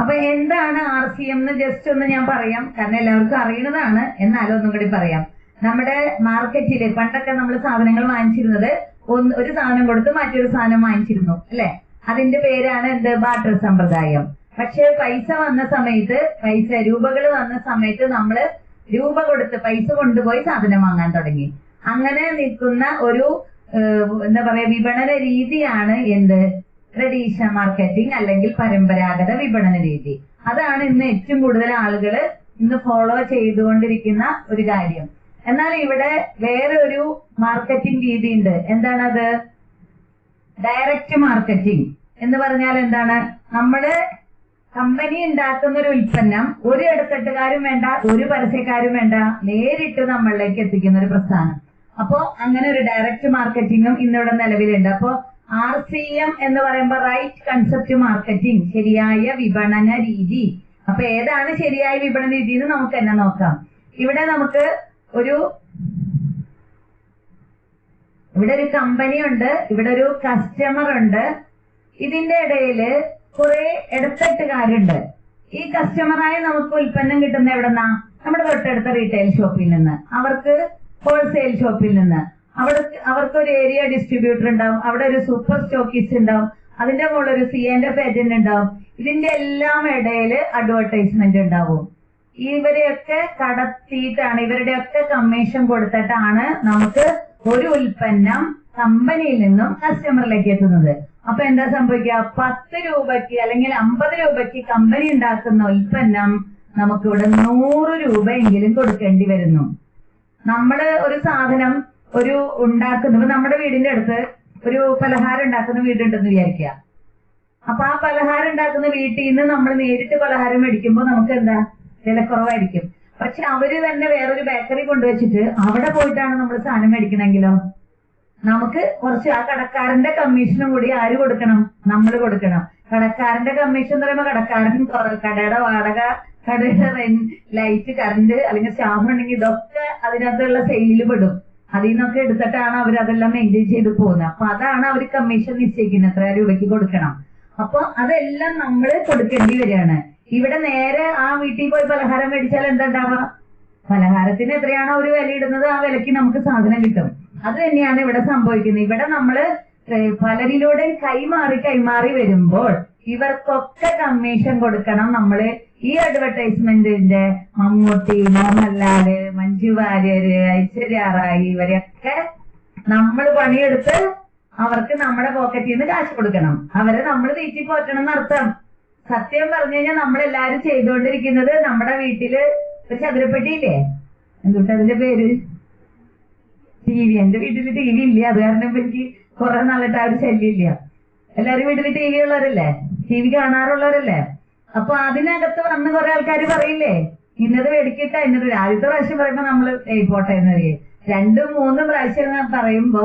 അപ്പൊ എന്താണ് R C M എന്ന് ജസ്റ്റ് ഒന്ന് ഞാൻ പറയാം. കാരണം എല്ലാവർക്കും അറിയണതാണ്. എന്നാലും ഒന്നും കൂടി പറയാം. നമ്മുടെ മാർക്കറ്റിൽ പണ്ടൊക്കെ നമ്മൾ സാധനങ്ങൾ വാങ്ങിച്ചിരുന്നത് ഒന്ന് ഒരു സാധനം കൊടുത്ത് മറ്റൊരു സാധനം വാങ്ങിച്ചിരുന്നു അല്ലെ? അതിന്റെ പേരാണ് എന്ത്? ബാട്ടർ സമ്പ്രദായം. പക്ഷെ പൈസ വന്ന സമയത്ത് പൈസ രൂപകൾ വന്ന സമയത്ത് നമ്മൾ രൂപ കൊടുത്ത് പൈസ കൊണ്ടുപോയി സാധനം വാങ്ങാൻ തുടങ്ങി. അങ്ങനെ നിൽക്കുന്ന ഒരു എന്താ പറയാ വിപണന രീതിയാണ് എന്ത്? ട്രഡീഷണൽ മാർക്കറ്റിംഗ് അല്ലെങ്കിൽ പരമ്പരാഗത വിപണന രീതി. അതാണ് ഇന്ന് ഏറ്റവും കൂടുതൽ ആളുകൾ ഇന്ന് ഫോളോ ചെയ്തുകൊണ്ടിരിക്കുന്ന ഒരു കാര്യം. എന്നാൽ ഇവിടെ വേറെ ഒരു മാർക്കറ്റിംഗ് രീതി ഉണ്ട് എന്താണത്? ഡയറക്റ്റ് മാർക്കറ്റിംഗ് എന്ന് പറഞ്ഞാൽ എന്താണ്? നമ്മൾ കമ്പനി ഉണ്ടാക്കുന്ന ഒരു ഉൽപ്പന്നം ഒരു ഇടത്തട്ടുകാരും വേണ്ട ഒരു പരസ്യക്കാരും വേണ്ട നേരിട്ട് നമ്മളിലേക്ക് എത്തിക്കുന്ന ഒരു പ്രസ്ഥാനം. അപ്പോ അങ്ങനെ ഒരു ഡയറക്റ്റ് മാർക്കറ്റിംഗും ഇന്നിവിടെ നിലവിലുണ്ട്. അപ്പോ ആർ സി എം എന്ന് പറയുമ്പോൾ റൈറ്റ് കൺസെപ്റ്റ് മാർക്കറ്റിംഗ് ശരിയായ വിപണന രീതി. അപ്പൊ ഏതാണ് ശരിയായ വിപണന രീതി എന്ന് നമുക്ക് തന്നെ നോക്കാം. ഇവിടെ നമുക്ക് ഒരു ഇവിടെ ഒരു കമ്പനി ഉണ്ട് ഇവിടെ ഒരു കസ്റ്റമർ ഉണ്ട്. ഇതിന്റെ ഇടയിൽ കുറെ ഇടത്തട്ടുകാരുണ്ട്. ഈ കസ്റ്റമറായി നമുക്ക് ഉൽപ്പന്നം കിട്ടുന്ന എവിടെന്നാ? നമ്മുടെ തൊട്ടടുത്ത റീറ്റെയിൽ ഷോപ്പിൽ നിന്ന്. അവർക്ക് ഹോൾസെയിൽ ഷോപ്പിൽ നിന്ന്. അവിടെ അവർക്ക് ഒരു ഏരിയ ഡിസ്ട്രിബ്യൂട്ടർ ഉണ്ടാവും. അവിടെ ഒരു സൂപ്പർ സ്റ്റോക്കിസ്റ്റ് ഉണ്ടാവും. അതിന്റെ മുകളിൽ ഒരു സി ആൻഡ് എഫ് ഏജന്റ് ഉണ്ടാവും. ഇതിന്റെ എല്ലാം ഇടയിൽ അഡ്വർടൈസ്മെന്റ് ഉണ്ടാവും. ഇവരെയൊക്കെ കടത്തിയിട്ടാണ് ഇവരുടെയൊക്കെ കമ്മീഷൻ കൊടുത്തിട്ടാണ് നമുക്ക് ഒരു ഉൽപ്പന്നം കമ്പനിയിൽ നിന്നും കസ്റ്റമറിലേക്ക് എത്തുന്നത്. അപ്പൊ എന്താ സംഭവിക്കുക? പത്ത് രൂപയ്ക്ക് അല്ലെങ്കിൽ അമ്പത് രൂപയ്ക്ക് കമ്പനി ഉണ്ടാക്കുന്ന ഉൽപ്പന്നം നമുക്കിവിടെ നൂറ് രൂപയെങ്കിലും കൊടുക്കേണ്ടി വരുന്നു. നമ്മൾ ഒരു സാധനം ഒരു ഉണ്ടാക്കുന്ന ഇപ്പൊ നമ്മുടെ വീടിന്റെ അടുത്ത് ഒരു പലഹാരം ഉണ്ടാക്കുന്ന വീടുണ്ടെന്ന് വിചാരിക്കുക. അപ്പൊ ആ പലഹാരം ഉണ്ടാക്കുന്ന വീട്ടിൽ നിന്ന് നമ്മൾ നേരിട്ട് പലഹാരം മേടിക്കുമ്പോൾ നമുക്ക് എന്താ? വില കുറവായിരിക്കും പക്ഷെ അവർ തന്നെ വേറൊരു ബേക്കറി കൊണ്ടുവച്ചിട്ട് അവിടെ പോയിട്ടാണ് നമ്മൾ സാധനം മേടിക്കണമെങ്കിലോ നമുക്ക് കുറച്ച് ആ കടക്കാരന്റെ കമ്മീഷനും കൂടി ആര് കൊടുക്കണം? നമ്മൾ കൊടുക്കണം. കടക്കാരന്റെ കമ്മീഷൻ എന്ന് പറയുമ്പോൾ കടക്കാരൻ കടയുടെ വാടക കടയുടെ ലൈറ്റ് കറണ്ട് അല്ലെങ്കിൽ സ്റ്റാഫ് ഉണ്ടെങ്കിൽ ഇതൊക്കെ അതിനകത്തുള്ള സെയിലിൽ പെടും അതിൽ നിന്നൊക്കെ എടുത്തിട്ടാണ് അവർ അതെല്ലാം മെയിന്റെയിൻ ചെയ്ത് പോകുന്നത് അപ്പൊ അതാണ് അവർ കമ്മീഷൻ നിശ്ചയിക്കുന്നത്. എത്ര രൂപയ്ക്ക് കൊടുക്കണം. അപ്പൊ അതെല്ലാം നമ്മൾ കൊടുക്കേണ്ടി വരികയാണ്. ഇവിടെ നേരെ ആ വീട്ടിൽ പോയി പലഹാരം മേടിച്ചാൽ എന്താ പലഹാരത്തിന് എത്രയാണോ ഒരു വില ഇടുന്നത് ആ വിലക്ക് നമുക്ക് സാധനം കിട്ടും. അത് തന്നെയാണ് ഇവിടെ സംഭവിക്കുന്നത്. ഇവിടെ നമ്മൾ പലരിലൂടെ കൈമാറി കൈമാറി വരുമ്പോൾ ഇവർക്കൊക്കെ കമ്മീഷൻ കൊടുക്കണം നമ്മൾ ഈ അഡ്വർടൈസ്മെന്റിന്റെ മമ്മൂട്ടി മോഹൻലാൽ മഞ്ജു വാര്യര് ഐശ്വര്യ റായി ഇവരെയൊക്കെ നമ്മൾ പണിയെടുത്ത് അവർക്ക് നമ്മുടെ പോക്കറ്റിൽ നിന്ന് കാശ് കൊടുക്കണം. അവരെ നമ്മൾ തീറ്റി പോറ്റണം എന്നർത്ഥം. സത്യം പറഞ്ഞു കഴിഞ്ഞാൽ നമ്മളെല്ലാരും ചെയ്തുകൊണ്ടിരിക്കുന്നത് നമ്മുടെ വീട്ടിൽ ഒരു ചതുരപ്പെട്ടിയില്ലേ? എന്തുട്ട് അതിന്റെ പേര്? T V. എന്റെ വീട്ടിൽ ടി വി ഇല്ല. അത് കാരണം എനിക്ക് കുറെ നാളിട്ട് ആ ഒരു ശല്യം ഇല്ല. എല്ലാരും വീട്ടിൽ ടി വി ഉള്ളവരല്ലേ? ടി വി കാണാറുള്ളവരല്ലേ? അപ്പൊ അതിനകത്ത് വന്ന് കുറെ ആൾക്കാർ പറയില്ലേ ഇന്നത് മേടിക്കിട്ട ഇന്നത് ആദ്യത്തെ പ്രാവശ്യം പറയുമ്പോ നമ്മൾ പോട്ടെ എന്ന് പറയും. രണ്ടും മൂന്നും പ്രാവശ്യം പറയുമ്പോ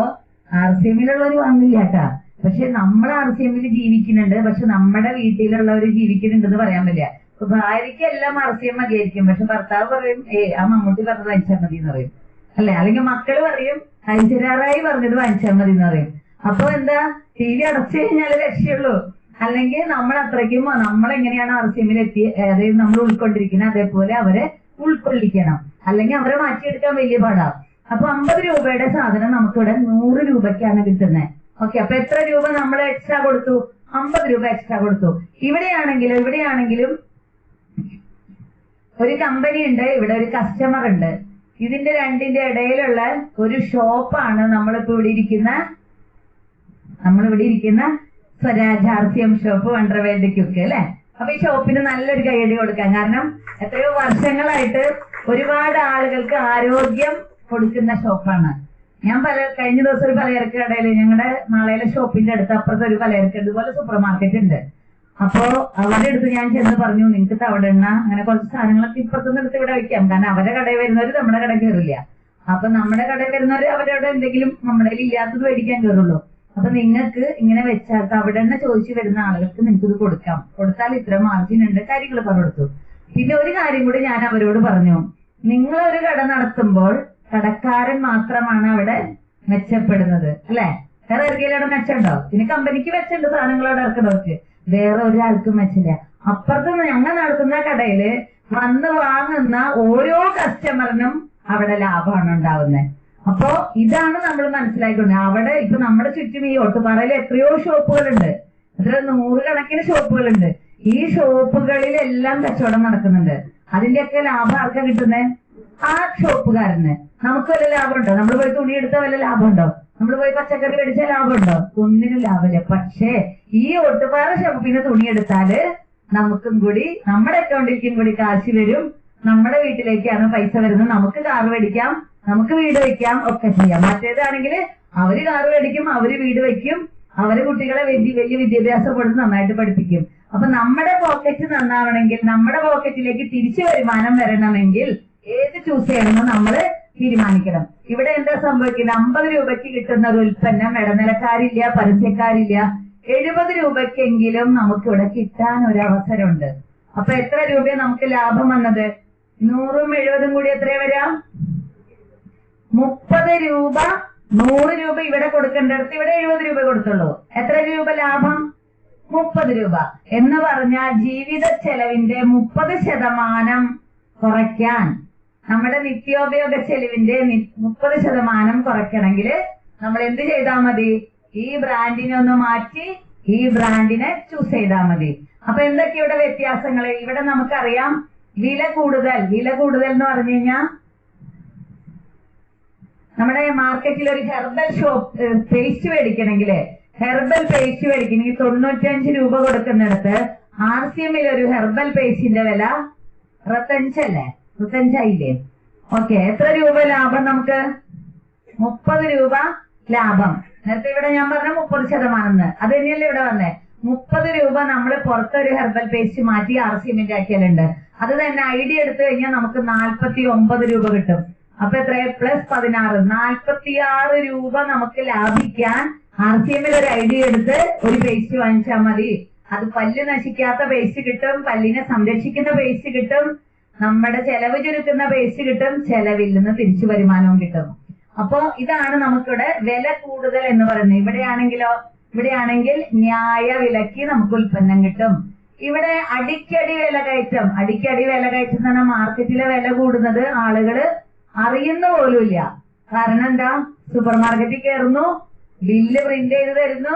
ആർ സി എമ്മിലുള്ളവർ കേട്ടാ പക്ഷെ നമ്മൾ ആർ സി എമ്മിൽ ജീവിക്കുന്നുണ്ട് പക്ഷെ നമ്മുടെ വീട്ടിലുള്ളവർ ജീവിക്കുന്നുണ്ടെന്ന് പറയാൻ പറ്റില്ല. ഭാര്യയ്ക്ക് എല്ലാം ആർ സി എം മതിയായിരിക്കും പക്ഷെ ഭർത്താവ് പറയും ഏ ആ മമ്മൂട്ടി പറഞ്ഞത് വാങ്ങിച്ചാൽ മതി എന്ന് പറയും. അല്ലെ? അല്ലെങ്കിൽ മക്കൾ പറയും ഐശ്വര്യാറായി പറഞ്ഞത് വാങ്ങിച്ചാൽ മതി എന്ന് പറയും. അപ്പൊ എന്താ? ടി വി അടച്ചു കഴിഞ്ഞാലേ രക്ഷയുള്ളൂ. അല്ലെങ്കിൽ നമ്മൾ അത്രയ്ക്കും നമ്മളെങ്ങനെയാണ് ആർ സി എമ്മിൽ എത്തി അതായത് നമ്മൾ ഉൾക്കൊണ്ടിരിക്കുന്നത് അതേപോലെ അവരെ ഉൾക്കൊള്ളിക്കണം. അല്ലെങ്കിൽ അവരെ മാറ്റിയെടുക്കാൻ വലിയ പാടാ. അപ്പൊ അമ്പത് രൂപയുടെ സാധനം നമുക്കിവിടെ നൂറ് രൂപയ്ക്കാണ് കിട്ടുന്നത് ഓക്കെ അപ്പൊ എത്ര രൂപ നമ്മൾ എക്സ്ട്രാ കൊടുത്തു? അമ്പത് രൂപ എക്സ്ട്രാ കൊടുത്തു. ഇവിടെയാണെങ്കിലും ഇവിടെയാണെങ്കിലും ഒരു കമ്പനി ഉണ്ട് ഇവിടെ ഒരു കസ്റ്റമർ ഉണ്ട്. ഇതിന്റെ രണ്ടിന്റെ ഇടയിലുള്ള ഒരു ഷോപ്പാണ് നമ്മളിപ്പോ ഇവിടെ ഇരിക്കുന്ന നമ്മൾ ഇവിടെ ഇരിക്കുന്ന Swaraj R C M shop അല്ലെ? അപ്പൊ ഈ ഷോപ്പിന് നല്ലൊരു കൈയടി കൊടുക്കാം കാരണം എത്രയോ വർഷങ്ങളായിട്ട് ഒരുപാട് ആളുകൾക്ക് ആരോഗ്യം കൊടുക്കുന്ന ഷോപ്പാണ് ഞാൻ പല കഴിഞ്ഞ ദിവസം ഒരു പലചരക്ക് കടയിൽ ഞങ്ങളുടെ നാളെയിലെ ഷോപ്പിന്റെ അടുത്ത് അപ്പുറത്ത് ഒരു പലചരക്ക് ഇതുപോലെ സൂപ്പർ മാർക്കറ്റ് ഉണ്ട്. അപ്പോ അവരുടെ അടുത്ത് ഞാൻ ചെന്ന് പറഞ്ഞു നിങ്ങൾക്ക് തവിടെണ്ണ അങ്ങനെ കുറച്ച് സാധനങ്ങളൊക്കെ ഇപ്പുറത്തുനിന്ന് എടുത്ത് ഇവിടെ വെക്കാം. കാരണം അവരുടെ കടയിൽ വരുന്നവര് നമ്മുടെ കടയിൽ കയറില്ല അപ്പൊ നമ്മുടെ കടയിൽ വരുന്നവര് അവരവിടെ എന്തെങ്കിലും നമ്മുടെ ഇല്ലാത്തത് മേടിക്കാൻ കയറുള്ളൂ അപ്പൊ നിങ്ങൾക്ക് ഇങ്ങനെ വെച്ചാൽ അവിടെ തന്നെ ചോദിച്ചു വരുന്ന ആളുകൾക്ക് നിങ്ങൾക്ക് ഇത് കൊടുക്കാം. കൊടുത്താൽ ഇത്ര മാർജിൻ ഉണ്ട് കാര്യങ്ങൾ പറഞ്ഞു കൊടുത്തു. പിന്നെ ഒരു കാര്യം കൂടി ഞാൻ അവരോട് പറഞ്ഞു. നിങ്ങൾ ഒരു കട നടത്തുമ്പോൾ കടക്കാരൻ മാത്രമാണ് അവിടെ മെച്ചപ്പെടുന്നത് അല്ലെ? വേറെ ആർക്കെങ്കിലും മെച്ചമുണ്ടോ? പിന്നെ കമ്പനിക്ക് മെച്ചമുണ്ട് അവിടെ ഇറക്കണവർക്ക് വേറെ ഒരാൾക്കും മെച്ചില്ല അപ്പുറത്ത് ഞങ്ങൾ നടത്തുന്ന കടയിൽ വന്ന് വാങ്ങുന്ന ഓരോ കസ്റ്റമറിനും അവിടെ ലാഭമാണ് ഉണ്ടാവുന്നത് അപ്പോ ഇതാണ് നമ്മൾ മനസ്സിലാക്കുന്നത് അവിടെ ഇപ്പൊ നമ്മുടെ ചുറ്റും ഈ ഒട്ടുപാറയിൽ എത്രയോ ഷോപ്പുകളുണ്ട്. എത്ര നൂറുകണക്കിന് ഷോപ്പുകളുണ്ട്. ഈ ഷോപ്പുകളിലെല്ലാം കച്ചവടം നടക്കുന്നുണ്ട്. അതിന്റെയൊക്കെ ലാഭം ആർക്കാ കിട്ടുന്നേ? ആ ഷോപ്പുകാരന്. നമുക്ക് വല്ല ലാഭമുണ്ടോ? നമ്മൾ പോയി തുണി എടുത്താൽ വല്ല ലാഭമുണ്ടോ? നമ്മൾ പോയി പച്ചക്കറി മേടിച്ചാൽ ലാഭമുണ്ടോ? ഒന്നിനും ലാഭമില്ല. പക്ഷേ ഈ ഒട്ടുപാറ ഷോപ്പിന് തുണി എടുത്താൽ നമുക്കും കൂടി നമ്മുടെ അക്കൗണ്ടിലേക്കും കൂടി കാശ് വരും. നമ്മുടെ വീട്ടിലേക്കാണ് പൈസ വരുന്നത്. നമുക്ക് കാർ മേടിക്കാം നമുക്ക് വീട് വെക്കാം ഒക്കെ ചെയ്യാം. മറ്റേതാണെങ്കിൽ അവർ കാർ മേടിക്കും അവർ വീട് വെക്കും അവർ കുട്ടികളെ വലിയ വലിയ വിദ്യാഭ്യാസം കൊടുത്ത് നന്നായിട്ട് പഠിപ്പിക്കും. അപ്പൊ നമ്മുടെ പോക്കറ്റ് നന്നാവണമെങ്കിൽ നമ്മുടെ പോക്കറ്റിലേക്ക് തിരിച്ചു വരുമാനം വരണമെങ്കിൽ ഏത് ചൂസ് ചെയ്യണമെന്ന് നമ്മൾ തീരുമാനിക്കണം. ഇവിടെ എന്താ സംഭവിക്കുന്നത്? അമ്പത് രൂപയ്ക്ക് കിട്ടുന്ന ഒരു ഉൽപ്പന്നം ഇടനിലക്കാരില്ല പരസ്യക്കാരില്ല. എഴുപത് രൂപയ്ക്കെങ്കിലും നമുക്ക് ഇവിടെ കിട്ടാൻ ഒരു അവസരമുണ്ട് അപ്പൊ എത്ര രൂപ നമുക്ക് ലാഭം വന്നത്? നൂറും എഴുപതും കൂടി എത്രയാ വരാം മുപ്പത് രൂപ നൂറ് രൂപ ഇവിടെ കൊടുക്കേണ്ടടുത്ത് ഇവിടെ എഴുപത് രൂപ കൊടുത്തുള്ളൂ. എത്ര രൂപ ലാഭം? മുപ്പത് രൂപ. എന്ന് പറഞ്ഞാൽ ജീവിത ചെലവിന്റെ മുപ്പത് ശതമാനം കുറയ്ക്കാൻ. നമ്മുടെ നിത്യോപയോഗ ചെലവിന്റെ മുപ്പത് ശതമാനം കുറയ്ക്കണമെങ്കിൽ നമ്മൾ എന്ത് ചെയ്താൽ മതി? ഈ ബ്രാൻഡിനെ ഒന്ന് മാറ്റി ഈ ബ്രാൻഡിനെ ചൂസ് ചെയ്താൽ മതി. അപ്പൊ എന്തൊക്കെ ഇവിടെ വ്യത്യാസങ്ങൾ ഇവിടെ നമുക്കറിയാം വില കൂടുതൽ. വില കൂടുതൽ എന്ന് പറഞ്ഞു കഴിഞ്ഞാൽ നമ്മുടെ മാർക്കറ്റിൽ ഒരു ഹെർബൽ ഷോപ്പ് പേസ്റ്റ് മേടിക്കണമെങ്കിൽ ഹെർബൽ പേസ്റ്റ് മേടിക്കണമെങ്കിൽ തൊണ്ണൂറ്റഞ്ച് രൂപ കൊടുക്കുന്നിടത്ത് ആർ സി എമ്മിൽ ഒരു ഹെർബൽ പേസ്റ്റിന്റെ വില അറുപത്തഞ്ചല്ലേ? അറുപത്തഞ്ചായില്ലേ? ഓക്കെ എത്ര രൂപ ലാഭം നമുക്ക്? മുപ്പത് രൂപ ലാഭം. നേരത്തെ ഇവിടെ ഞാൻ പറഞ്ഞ മുപ്പത് ശതമാനം എന്ന്. അത് തന്നെയല്ലേ ഇവിടെ വന്നേ? മുപ്പത് രൂപ നമ്മൾ പുറത്തൊരു ഹെർബൽ പേസ്റ്റ് മാറ്റി ആർ സി എമ്മിന്റെ ആക്കിയാലുണ്ട്. അത് തന്നെ ഐഡിയ എടുത്തു കഴിഞ്ഞാൽ നമുക്ക് നാൽപ്പത്തി ഒമ്പത് രൂപ കിട്ടും. അപ്പൊ എത്ര പ്ലസ് പതിനാറ്. നാൽപ്പത്തിയാറ് രൂപ നമുക്ക് ലാഭിക്കാൻ ആർ സി എമ്മിൽ ഒരു ഐഡിയ എടുത്ത് ഒരു പേസ്റ്റ് വാങ്ങിച്ചാൽ മതി. അത് പല്ല് നശിക്കാത്ത പേസ്റ്റ് കിട്ടും പല്ലിനെ സംരക്ഷിക്കുന്ന പേസ്റ്റ് കിട്ടും നമ്മുടെ ചെലവ് ചുരുക്കുന്ന പേസ്റ്റ് കിട്ടും ചെലവിൽ നിന്ന് തിരിച്ചു വരുമാനവും കിട്ടും. അപ്പോ ഇതാണ് നമുക്കിവിടെ വില കൂടുതൽ എന്ന് പറയുന്നത്. ഇവിടെയാണെങ്കിലോ ഇവിടെയാണെങ്കിൽ ന്യായ വിലക്ക് നമുക്ക് ഉൽപ്പന്നം കിട്ടും. ഇവിടെ അടിക്കടി വില കയറ്റം. അടിക്കടി വില കയറ്റം എന്ന് പറഞ്ഞാൽ മാർക്കറ്റിലെ വില കൂടുന്നത് ആളുകൾ അറിയുന്ന പോലുമില്ല കാരണം എന്താ? സൂപ്പർ മാർക്കറ്റിൽ കയറുന്നു ബില്ല് പ്രിന്റ് ചെയ്ത് തരുന്നു.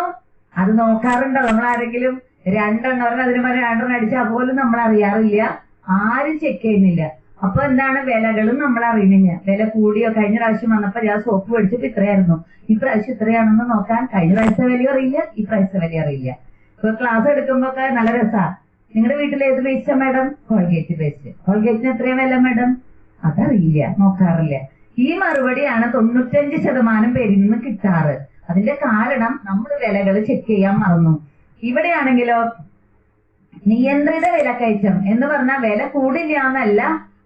അത് നോക്കാറുണ്ടോ? നമ്മൾ ആരെങ്കിലും രണ്ടെണ്ണം അതിന് പകരം രണ്ടെണ്ണം അടിച്ചാൽ പോലും നമ്മൾ അറിയാറില്ല. ആരും ചെക്ക് ചെയ്യുന്നില്ല. അപ്പൊ എന്താണ് വിലകളും നമ്മൾ അറിയുന്നില്ല. വില കൂടിയോ? കഴിഞ്ഞ പ്രാവശ്യം വന്നപ്പോ ഞാൻ സോപ്പ് മേടിച്ചപ്പോ ഇത്രയായിരുന്നു ഈ പ്രാവശ്യം ഇത്രയാണെന്ന് നോക്കാൻ കഴിഞ്ഞ പ്രാവശ്യത്തെ വില അറിയില്ല ഈ പ്രാവശ്യത്തെ വില അറിയില്ല. ഇപ്പൊ ക്ലാസ് എടുക്കുമ്പോ ഒക്കെ നല്ല രസാ. നിങ്ങളുടെ വീട്ടിൽ ഏത് പേസ്റ്റാ മാഡം കോൾഗേറ്റ് പേസ്റ്റ് കോൾഗേറ്റിന് എത്രയാ വില മാഡം അതറിയില്ല നോക്കാറില്ല. ഈ മറുപടിയാണ് തൊണ്ണൂറ്റഞ്ച് ശതമാനം പേരിൽ നിന്ന് കിട്ടാറ്. അതിന്റെ കാരണം നമ്മൾ വിലകൾ ചെക്ക് ചെയ്യാൻ മറന്നു. ഇവിടെയാണെങ്കിലോ നിയന്ത്രിത വില വിലക്കയറ്റം എന്ന് പറഞ്ഞാൽ വില കൂടില്ല എന്നല്ല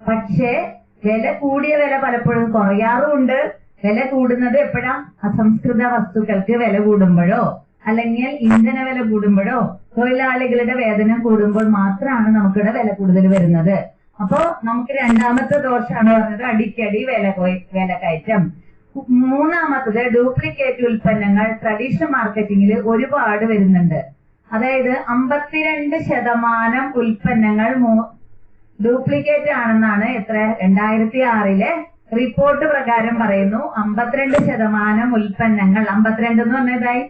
പക്ഷേ വില കൂടിയ വില പലപ്പോഴും കുറയാറുമുണ്ട്. വില കൂടുന്നത് എപ്പോഴാ? അസംസ്കൃത വസ്തുക്കൾക്ക് വില കൂടുമ്പോഴോ അല്ലെങ്കിൽ ഇന്ധന വില കൂടുമ്പോഴോ തൊഴിലാളികളുടെ വേതനം കൂടുമ്പോൾ മാത്രമാണ് നമുക്കിവിടെ വില കൂടുതൽ വരുന്നത്. അപ്പോ നമുക്ക് രണ്ടാമത്തെ ദോഷമാണ് പറഞ്ഞത് അടിക്കടി വില വില കയറ്റം. മൂന്നാമത്തത് ഡ്യൂപ്ലിക്കേറ്റ് ഉൽപ്പന്നങ്ങൾ ട്രഡീഷണൽ മാർക്കറ്റിംഗിൽ ഒരുപാട് വരുന്നുണ്ട്. അതായത് അമ്പത്തിരണ്ട് ശതമാനം ഉൽപ്പന്നങ്ങൾ ഡ്യൂപ്ലിക്കേറ്റ് ആണെന്നാണ് എത്ര? രണ്ടായിരത്തി ആറിലെ റിപ്പോർട്ട് പ്രകാരം പറയുന്നു. അമ്പത്തിരണ്ട് ശതമാനം ഉൽപ്പന്നങ്ങൾ അമ്പത്തിരണ്ട് എന്ന് പറഞ്ഞതായി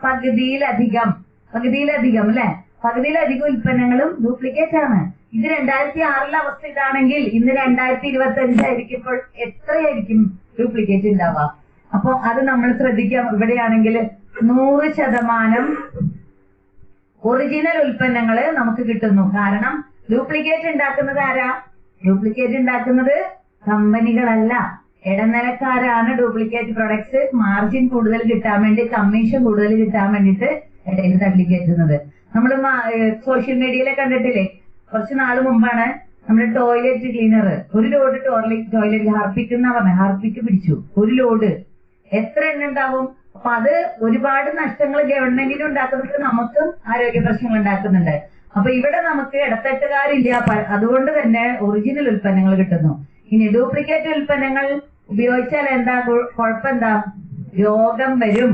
പകുതിയിലധികം പകുതിയിലധികം അല്ലെ? പകുതിയിലധികം ഉൽപ്പന്നങ്ങളും ഡ്യൂപ്ലിക്കേറ്റ് ആണ്. ഇത് രണ്ടായിരത്തി ആറിലെ അവസ്ഥ ഇതാണെങ്കിൽ ഇന്ന് രണ്ടായിരത്തി ഇരുപത്തി അഞ്ചായിരിക്കുമ്പോൾ എത്രയായിരിക്കും ഡ്യൂപ്ലിക്കേറ്റ് ഉണ്ടാവുക അപ്പൊ അത് നമ്മൾ ശ്രദ്ധിക്കാം. ഇവിടെയാണെങ്കിൽ നൂറ് ശതമാനം ഒറിജിനൽ ഉൽപ്പന്നങ്ങൾ നമുക്ക് കിട്ടുന്നു. കാരണം ഡ്യൂപ്ലിക്കേറ്റ് ഉണ്ടാക്കുന്നത് ആരാ? ഡ്യൂപ്ലിക്കേറ്റ് ഉണ്ടാക്കുന്നത് കമ്പനികളല്ല. ഇടനിലക്കാരാണ് ഡ്യൂപ്ലിക്കേറ്റ് പ്രൊഡക്ട്സ് മാർജിൻ കൂടുതൽ കിട്ടാൻ വേണ്ടി കമ്മീഷൻ കൂടുതൽ കിട്ടാൻ വേണ്ടിയിട്ട് ഇടയിൽ തള്ളിക്കയറ്റുന്നത് നമ്മൾ സോഷ്യൽ മീഡിയയിലെ കണ്ടിട്ടില്ലേ? കുറച്ച് നാൾ മുമ്പാണ് നമ്മുടെ ടോയ്ലറ്റ് ക്ലീനർ ഒരു ലോഡ് ടോയ്ലറ്റ് ഹാർപ്പിക്ക് എന്നാ പറഞ്ഞത് ഹാർപ്പിക്ക് പിടിച്ചു. ഒരു ലോഡ് എത്ര എണ്ണ ഉണ്ടാവും? അപ്പൊ അത് ഒരുപാട് നഷ്ടങ്ങൾ ഗവൺമെന്റിന് ഉണ്ടാക്കുന്നുണ്ട് നമുക്കും ആരോഗ്യ പ്രശ്നങ്ങൾ ഉണ്ടാക്കുന്നുണ്ട്. അപ്പൊ ഇവിടെ നമുക്ക് ഇടത്തട്ടുകാരില്ല. അതുകൊണ്ട് തന്നെ ഒറിജിനൽ ഉൽപ്പന്നങ്ങൾ കിട്ടുന്നു. ഇനി ഡ്യൂപ്ലിക്കേറ്റ് ഉൽപ്പന്നങ്ങൾ ഉപയോഗിച്ചാൽ എന്താ? കുഴപ്പമെന്താ? രോഗം വരും.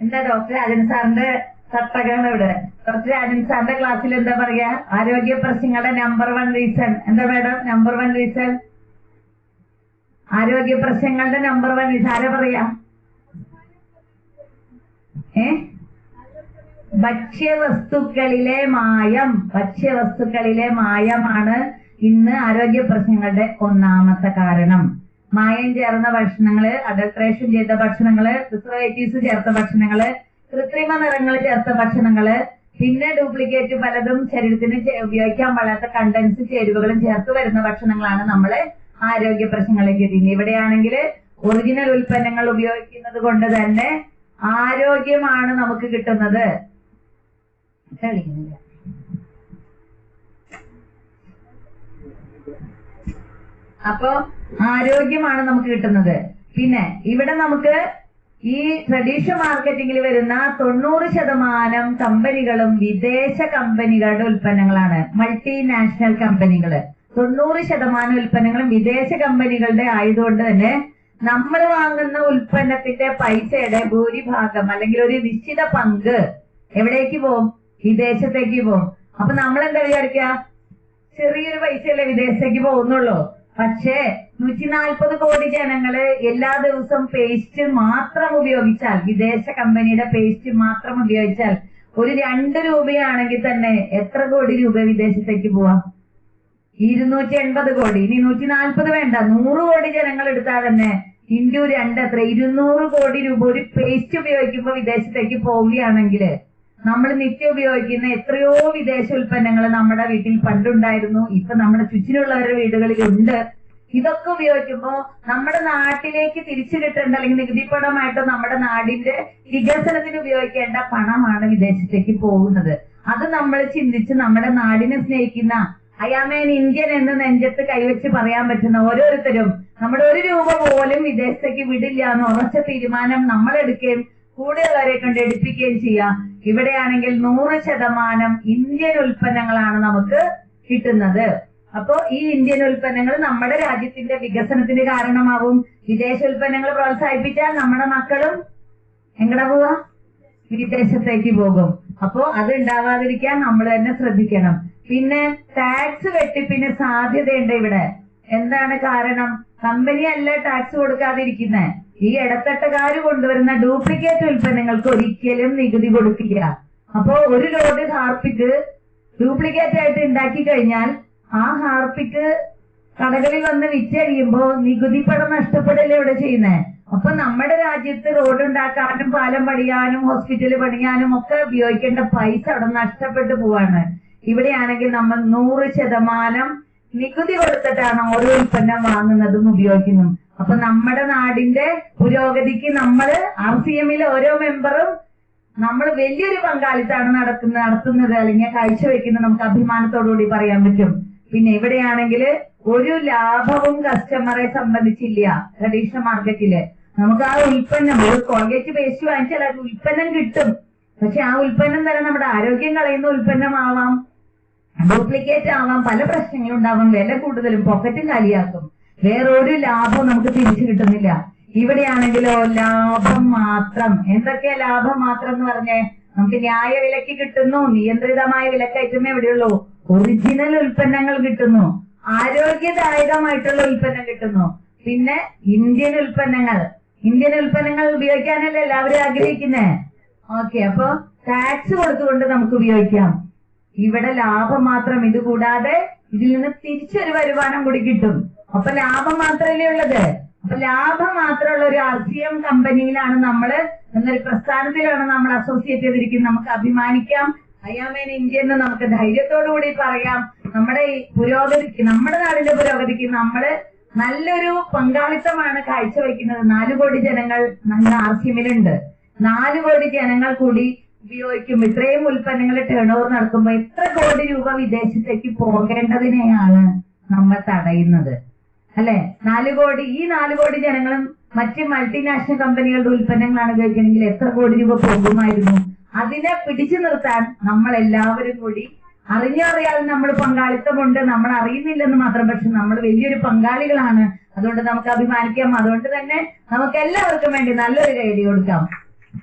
എന്താ ഡോക്ടർ രാജൻ സാറിന്റെ തട്ടകാണ് ഇവിടെ? ഡോക്ടർ അജൻ സാറിന്റെ ക്ലാസ്സിൽ എന്താ പറയാ? ആരോഗ്യ പ്രശ്നങ്ങളുടെ നമ്പർ വൺ റീസൺ എന്താ മേഡം നമ്പർ വൺ റീസൺ ആരോഗ്യ പ്രശ്നങ്ങളുടെ നമ്പർ വൺ റീസൺ ആരാ പറയാ? ഏ? ഭക്ഷ്യവസ്തുക്കളിലെ മായം ഭക്ഷ്യവസ്തുക്കളിലെ മായമാണ് ഇന്ന് ആരോഗ്യ പ്രശ്നങ്ങളുടെ ഒന്നാമത്തെ കാരണം. മായം ചേർന്ന ഭക്ഷണങ്ങൾ അഡൾട്രേഷൻ ചെയ്ത ഭക്ഷണങ്ങൾ പ്രിസർവേറ്റീവ്സ് ചേർത്ത ഭക്ഷണങ്ങൾ കൃത്രിമ നിറങ്ങൾ ചേർത്ത ഭക്ഷണങ്ങൾ പിന്നെ ഡ്യൂപ്ലിക്കേറ്റ് പലതും ശരീരത്തിന് ഉപയോഗിക്കാൻ പാടാത്ത കണ്ടൻസ് ചേരുവകളും ചേർത്ത് വരുന്ന ഭക്ഷണങ്ങളാണ് നമ്മൾ ആരോഗ്യ പ്രശ്നങ്ങളിലേക്ക് എത്തിക്കുന്നത്. ഇവിടെയാണെങ്കിൽ ഒറിജിനൽ ഉൽപ്പന്നങ്ങൾ ഉപയോഗിക്കുന്നത് കൊണ്ട് തന്നെ ആരോഗ്യമാണ് നമുക്ക് കിട്ടുന്നത്. തെളിയുന്നില്ല അപ്പോ ആരോഗ്യമാണ് നമുക്ക് കിട്ടുന്നത്. പിന്നെ ഇവിടെ നമുക്ക് ഈ ട്രഡീഷണൽ മാർക്കറ്റിംഗിൽ വരുന്ന തൊണ്ണൂറ് ശതമാനം കമ്പനികളും വിദേശ കമ്പനികളുടെ ഉൽപ്പന്നങ്ങളാണ്. മൾട്ടിനാഷണൽ കമ്പനികൾ തൊണ്ണൂറ് ശതമാനം ഉൽപ്പന്നങ്ങളും വിദേശ കമ്പനികളുടെ ആയതുകൊണ്ട് തന്നെ നമ്മൾ വാങ്ങുന്ന ഉൽപ്പന്നത്തിന്റെ പൈസയുടെ ഭൂരിഭാഗം അല്ലെങ്കിൽ ഒരു നിശ്ചിത പങ്ക് എവിടേക്ക് പോകും? വിദേശത്തേക്ക് പോകും അപ്പൊ നമ്മൾ എന്താ വിചാരിക്കുക ചെറിയൊരു പൈസയല്ലേ വിദേശത്തേക്ക് പോകുന്നുള്ളൂ. പക്ഷേ നൂറ്റി നാൽപ്പത് കോടി ജനങ്ങൾ എല്ലാ ദിവസവും പേസ്റ്റ് മാത്രം ഉപയോഗിച്ചാൽ വിദേശ കമ്പനിയുടെ പേസ്റ്റ് മാത്രം ഉപയോഗിച്ചാൽ ഒരു രണ്ട് രൂപയാണെങ്കിൽ തന്നെ എത്ര കോടി രൂപ വിദേശത്തേക്ക് പോവാം? ഇരുന്നൂറ്റി എൺപത് കോടി. ഇനി നൂറ്റി നാൽപ്പത് വേണ്ട. നൂറ് കോടി ജനങ്ങൾ എടുത്താൽ തന്നെ ഇൻഡു രണ്ട് എത്ര? ഇരുന്നൂറ് കോടി രൂപ ഒരു പേസ്റ്റ് ഉപയോഗിക്കുമ്പോൾ വിദേശത്തേക്ക് പോവുകയാണെങ്കിൽ നമ്മൾ നിത്യം ഉപയോഗിക്കുന്ന എത്രയോ വിദേശ ഉൽപ്പന്നങ്ങൾ നമ്മുടെ വീട്ടിൽ പണ്ടുണ്ടായിരുന്നു. ഇപ്പൊ നമ്മുടെ വീടുകളിൽ ഉണ്ട് ഇതൊക്കെ ഉപയോഗിക്കുമ്പോൾ നമ്മുടെ നാട്ടിലേക്ക് തിരിച്ചു കിട്ടേണ്ട അല്ലെങ്കിൽ നികുതി പണമായിട്ട് നമ്മുടെ നാടിന്റെ വികസനത്തിന് ഉപയോഗിക്കേണ്ട പണമാണ് വിദേശത്തേക്ക് പോകുന്നത്. അത് നമ്മൾ ചിന്തിച്ച് നമ്മുടെ നാടിനെ സ്നേഹിക്കുന്ന അയാമേൻ ഇന്ത്യൻ എന്ന് നെഞ്ചത്ത് കൈവച്ച് പറയാൻ പറ്റുന്ന ഓരോരുത്തരും നമ്മുടെ ഒരു രൂപ പോലും വിദേശത്തേക്ക് വിടില്ല എന്ന് ഉറച്ച തീരുമാനം നമ്മൾ എടുക്കുകയും കൂടെയുള്ളവരെ കൊണ്ട് എടുപ്പിക്കുകയും ചെയ്യാം ഇവിടെയാണെങ്കിൽ നൂറ് ശതമാനം ഇന്ത്യൻ ഉൽപ്പന്നങ്ങളാണ് നമുക്ക് കിട്ടുന്നത്. അപ്പോ ഈ ഇന്ത്യൻ ഉൽപ്പന്നങ്ങൾ നമ്മുടെ രാജ്യത്തിന്റെ വികസനത്തിന് കാരണമാവും. വിദേശ ഉൽപ്പന്നങ്ങൾ പ്രോത്സാഹിപ്പിച്ചാൽ നമ്മുടെ മക്കളും എങ്ങടെ പോവാ? വിദേശത്തേക്ക് പോകും. അപ്പോ അത് ഉണ്ടാവാതിരിക്കാൻ നമ്മൾ തന്നെ ശ്രദ്ധിക്കണം. പിന്നെ ടാക്സ് വെട്ടിപ്പിന് സാധ്യതയുണ്ട് ഇവിടെ. എന്താണ് കാരണം? കമ്പനിയല്ല ടാക്സ് കൊടുക്കാതിരിക്കുന്നത് ഈ ഇടത്തട്ടുകാർ കൊണ്ടുവരുന്ന ഡ്യൂപ്ലിക്കേറ്റ് ഉൽപ്പന്നങ്ങൾക്ക് ഒരിക്കലും നികുതി കൊടുക്കില്ല. അപ്പോ ഒരു ലോഡ് ഹാർപ്പിക്ക് ഡ്യൂപ്ലിക്കേറ്റ് ആയിട്ട് ഉണ്ടാക്കി കഴിഞ്ഞാൽ ആ ഹാർപ്പിക്ക് കടകളിൽ വന്ന് വിറ്റഴിയുമ്പോ നികുതി പണം നഷ്ടപ്പെടല്ലേ ഇവിടെ ചെയ്യുന്നത് അപ്പൊ നമ്മുടെ രാജ്യത്ത് റോഡ് ഉണ്ടാക്കാനും പാലം പണിയാനും ഹോസ്പിറ്റൽ പണിയാനും ഒക്കെ ഉപയോഗിക്കേണ്ട പൈസ അവിടെ നഷ്ടപ്പെട്ടു പോവാണ്. ഇവിടെയാണെങ്കിൽ നമ്മൾ നൂറ് ശതമാനം നികുതി കൊടുത്തിട്ടാണ് ഓരോ ഉൽപ്പന്നം വാങ്ങുന്നതും ഉപയോഗിക്കുന്നതും അപ്പൊ നമ്മുടെ നാടിന്റെ പുരോഗതിക്ക് നമ്മൾ ആർ സി എമ്മിലെ ഓരോ മെമ്പറും നമ്മൾ വലിയൊരു പങ്കാളിത്താണ് നടക്കുന്നത് നടത്തുന്നത് അല്ലെങ്കിൽ കാഴ്ചവെക്കുന്നത് നമുക്ക് അഭിമാനത്തോടുകൂടി പറയാൻ പറ്റും. പിന്നെ ഇവിടെയാണെങ്കിൽ ഒരു ലാഭവും കസ്റ്റമറെ സംബന്ധിച്ചില്ല ട്രഡീഷണൽ മാർക്കറ്റിൽ നമുക്ക് ആ ഉൽപ്പന്നം ഒരു കോൾഗേറ്റ് പേസ്റ്റ് വാങ്ങിച്ചാൽ അത് ഉൽപ്പന്നം കിട്ടും. പക്ഷെ ആ ഉൽപ്പന്നം തന്നെ നമ്മുടെ ആരോഗ്യം കളയുന്ന ഉൽപ്പന്നമാവാം ഡ്യൂപ്ലിക്കേറ്റ് ആവാം പല പ്രശ്നങ്ങളും ഉണ്ടാവാം വില കൂടുതലും പോക്കറ്റും കാലിയാക്കും. വേറെ ലാഭം നമുക്ക് തിരിച്ചു കിട്ടുന്നില്ല. ഇവിടെയാണെങ്കിലോ ലാഭം മാത്രം. എന്തൊക്കെയാ ലാഭം മാത്രം എന്ന് പറഞ്ഞേ? നമുക്ക് ന്യായ വിലക്ക് കിട്ടുന്നു. നിയന്ത്രിതമായ വിലക്കയറ്റമേ ഇവിടെയുള്ളൂ. ഒറിജിനൽ ഉൽപ്പന്നങ്ങൾ കിട്ടുന്നു. ആരോഗ്യദായകമായിട്ടുള്ള ഉൽപ്പന്നം കിട്ടുന്നു. പിന്നെ ഇന്ത്യൻ ഉൽപ്പന്നങ്ങൾ. ഇന്ത്യൻ ഉൽപ്പന്നങ്ങൾ ഉപയോഗിക്കാനല്ലേ എല്ലാവരും ആഗ്രഹിക്കുന്നേ? ഓക്കെ അപ്പൊ ടാക്സ് കൊടുത്തുകൊണ്ട് നമുക്ക് ഉപയോഗിക്കാം. ഇവിടെ ലാഭം മാത്രം. ഇത് കൂടാതെ ഇതിൽ നിന്ന് തിരിച്ചൊരു വരുമാനം കൂടി കിട്ടും. അപ്പൊ ലാഭം മാത്രമല്ലേ ഉള്ളത്? അപ്പൊ ലാഭം മാത്രമുള്ള ഒരു എം കമ്പനിയിലാണ് നമ്മൾ എന്നൊരു പ്രസ്ഥാനത്തിലാണ് നമ്മൾ അസോസിയേറ്റ് ചെയ്തിരിക്കുന്നത്. നമുക്ക് അഭിമാനിക്കാം. അയാമേൻ ഇന്ത്യ എന്ന് നമുക്ക് ധൈര്യത്തോടു കൂടി പറയാം. നമ്മുടെ ഈ പുരോഗതിക്ക് നമ്മുടെ നാടിന്റെ പുരോഗതിക്ക് നമ്മൾ നല്ലൊരു പങ്കാളിത്തമാണ് കാഴ്ചവെക്കുന്നത്. നാലു കോടി ജനങ്ങൾ നമ്മുടെ ആർ സി എമ്മിലുണ്ട് നാല് കോടി ജനങ്ങൾ കൂടി ഉപയോഗിക്കും. ഇത്രയും ഉൽപ്പന്നങ്ങൾ ടേൺ ഓവർ നടക്കുമ്പോൾ എത്ര കോടി രൂപ വിദേശത്തേക്ക് പോകേണ്ടതിനെയാണ് നമ്മൾ തടയുന്നത്. അല്ലെ? നാല് കോടി ഈ നാല് കോടി ജനങ്ങളും മറ്റ് മൾട്ടിനാഷണൽ കമ്പനികളുടെ ഉൽപ്പന്നങ്ങളാണ് ഉപയോഗിക്കണമെങ്കിൽ എത്ര കോടി രൂപ പോകുമായിരുന്നു? അതിനെ പിടിച്ചു നിർത്താൻ നമ്മൾ എല്ലാവരും കൂടി അറിഞ്ഞറിയാതെ നമ്മൾ പങ്കാളിത്തമുണ്ട്. നമ്മൾ അറിയുന്നില്ലെന്ന് മാത്രം പക്ഷെ നമ്മൾ വലിയൊരു പങ്കാളികളാണ്. അതുകൊണ്ട് നമുക്ക് അഭിമാനിക്കാം. അതുകൊണ്ട് തന്നെ നമുക്ക് എല്ലാവർക്കും വേണ്ടി നല്ലൊരു കൈഡി കൊടുക്കാം.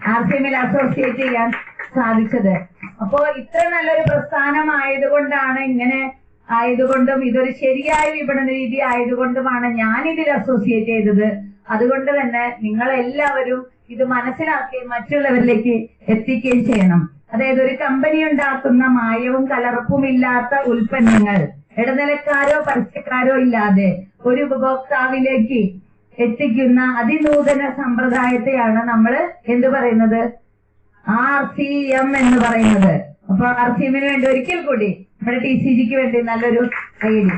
ആർ സി എമ്മിൽ അസോസിയേറ്റ് ചെയ്യാൻ സാധിച്ചത്. അപ്പോ ഇത്ര നല്ലൊരു പ്രസ്ഥാനമായത് കൊണ്ടാണ് ഇങ്ങനെ ആയതുകൊണ്ടും ഇതൊരു ശരിയായ വിപണന രീതി ആയതുകൊണ്ടുമാണ് ഞാൻ ഇതിൽ അസോസിയേറ്റ് ചെയ്തത്. അതുകൊണ്ട് തന്നെ നിങ്ങൾ എല്ലാവരും ഇത് മനസ്സിലാക്കി മറ്റുള്ളവരിലേക്ക് എത്തിക്കുകയും ചെയ്യണം. അതായത് ഒരു കമ്പനി ഉണ്ടാക്കുന്ന മായവും കലർപ്പും ഇല്ലാത്ത ഉൽപ്പന്നങ്ങൾ ഇടനിലക്കാരോ പരസ്യക്കാരോ ഇല്ലാതെ ഒരു ഉപഭോക്താവിലേക്ക് എത്തിക്കുന്ന അതിനൂതന സമ്പ്രദായത്തെയാണ് നമ്മൾ എന്ത് പറയുന്നത്? ആർ സി എം എന്ന് പറയുന്നത്. അപ്പൊ ആർ സി എമ്മിന് വേണ്ടി ഒരിക്കൽ കൂടി നമ്മുടെ ടി സി ജിക്ക് വേണ്ടി നല്ലൊരു കൈയടി